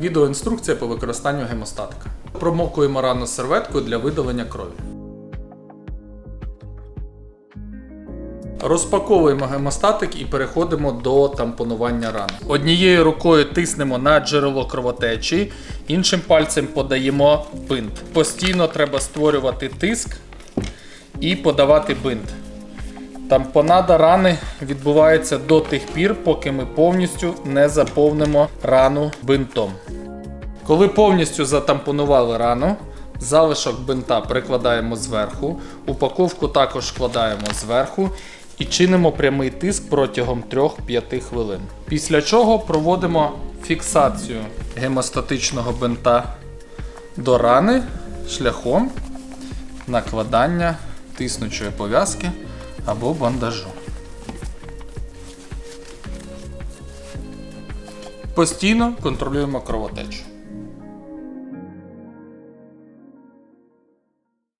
Відеоінструкція по використанню гемостатика. Промокуємо рану серветкою для видалення крові. Розпаковуємо гемостатик і переходимо до тампонування рани. Однією рукою тиснемо на джерело кровотечі, іншим пальцем подаємо бинт. Постійно треба створювати тиск і подавати бинт. Тампонада рани відбувається до тих пір, поки ми повністю не заповнимо рану бинтом. Коли повністю затампонували рану, залишок бинта прикладаємо зверху, упаковку також вкладаємо зверху і чинимо прямий тиск протягом 3-5 хвилин. Після чого проводимо фіксацію гемостатичного бинта до рани шляхом накладання тиснучої пов'язки або бандажу. Постійно контролюємо кровотечу.